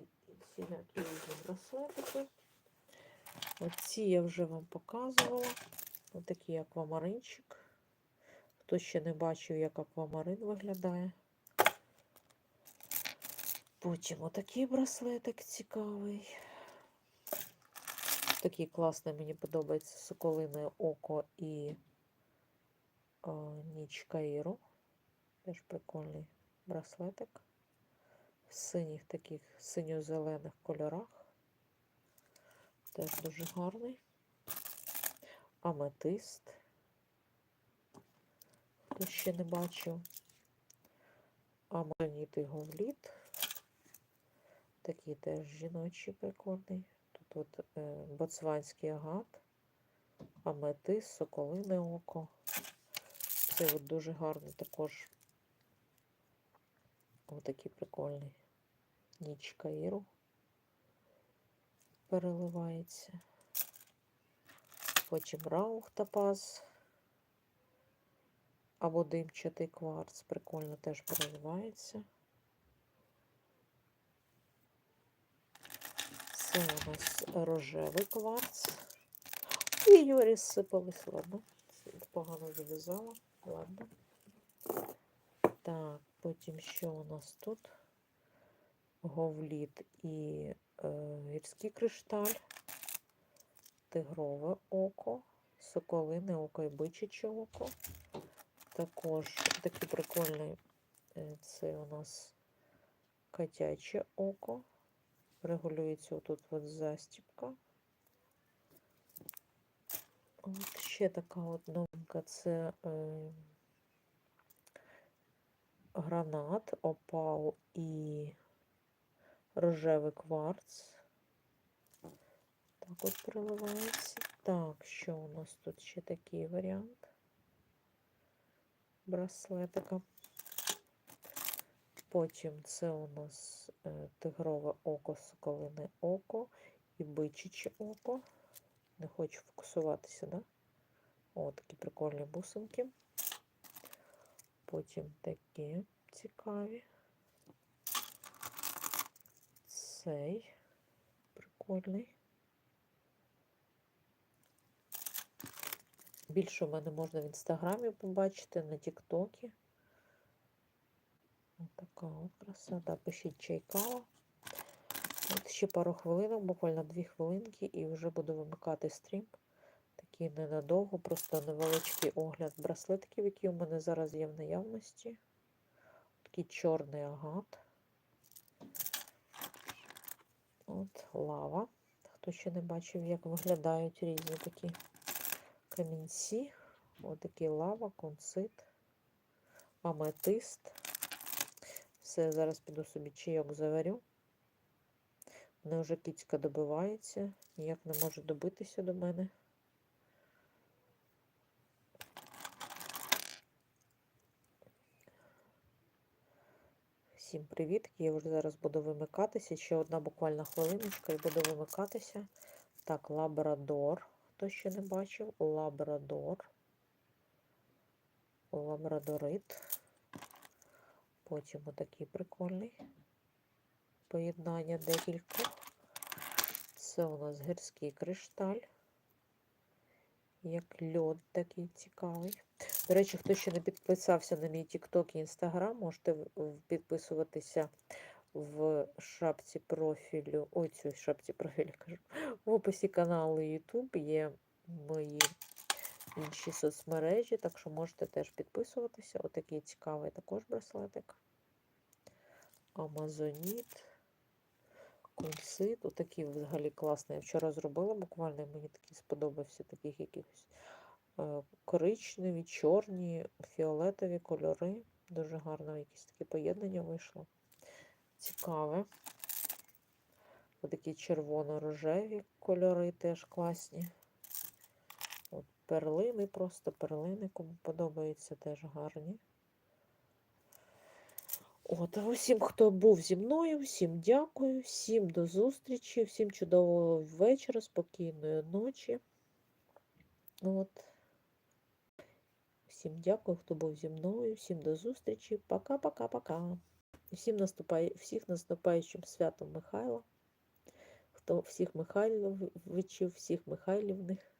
ці всілякі браслетики. Оці я вже вам показувала. Отакий аквамаринчик. Хто ще не бачив, як аквамарин виглядає. Потім отакий браслетик цікавий. Такий класний, мені подобається соколине око і а, ніч Каїру. Теж прикольний браслетик. Синіх таких синьо-зелених кольорах. Теж дуже гарний. Аметист. Хто ще не бачив. Амонітий говліт. Такий теж жіночий прикольний. Тут от е, боцванський агат, аметист, соколине око. Це от дуже гарний також. Отакий прикольний. Ніч Каїру переливається. Потім раух топаз або димчатий кварц. Прикольно теж переливається. Це у нас рожевий кварц. І Юрі сипались, ладно. Погано зав'язала. Ладно. Потім що у нас тут? Говліт і е, гірський кришталь, тигрове око, соколине око і бичаче око. Також такий прикольний е, це у нас котяче око. Регулюється отут от застіпка. От ще така от новинка це е, гранат, опал і рожевий кварц. Так от переливається. Так, що у нас тут ще такий варіант браслетика. Потім це у нас е, тигрове око, соколине око і бичиче око. Не хочу фокусуватися, да? О, такі прикольні бусинки. Потім такі цікаві. Цей прикольний. Більше в мене можна в інстаграмі побачити, на Тіктокі. Така от красота. Пишіть чайкава. От ще пару хвилинок, буквально дві хвилинки, і вже буду вимикати стрім. Такий ненадовго, просто невеличкий огляд браслетків, які у мене зараз є в наявності. Такий чорний агат. От лава. Хто ще не бачив, як виглядають різні такі камінці. Ось такий лава, консит, аметист. Все, зараз піду собі чайок заварю. Мене вже кіцька добивається, ніяк не може добитися до мене. Всім привіт! Я вже зараз буду вимикатися. Ще одна буквально хвилиночка і буду вимикатися. Так, лабрадор. Хто ще не бачив? Лабрадор. Лабрадорит. Потім отакий прикольний. Поєднання декількох. Це у нас гірський кришталь. Як льод такий цікавий. До речі, хто ще не підписався на мій TikTok і Instagram, можете підписуватися в шапці профілю. Ой, цю шапці профілю кажу. В описі каналу YouTube є мої інші соцмережі, так що можете теж підписуватися. Отакий цікавий також браслетик. Амазоніт. Консит. Отакий взагалі класний. Я вчора зробила буквально, мені такий сподобався, таких якихось е, коричневі, чорні, фіолетові кольори. Дуже гарно якісь такі поєднання вийшло. Цікаве. Отакі червоно-рожеві кольори теж класні. От Перлини, просто перлини, кому подобаються, теж гарні. От, усім, хто був зі мною, всім дякую, всім до зустрічі, всім чудового вечора, спокійної ночі. От. Всім дякую, хто був зі мною, всім до зустрічі. Пока-пока-пока. Всім наступає, всіх наступаючим святом Михайла. Хто всіх Михайловичів, всіх Михайлівних.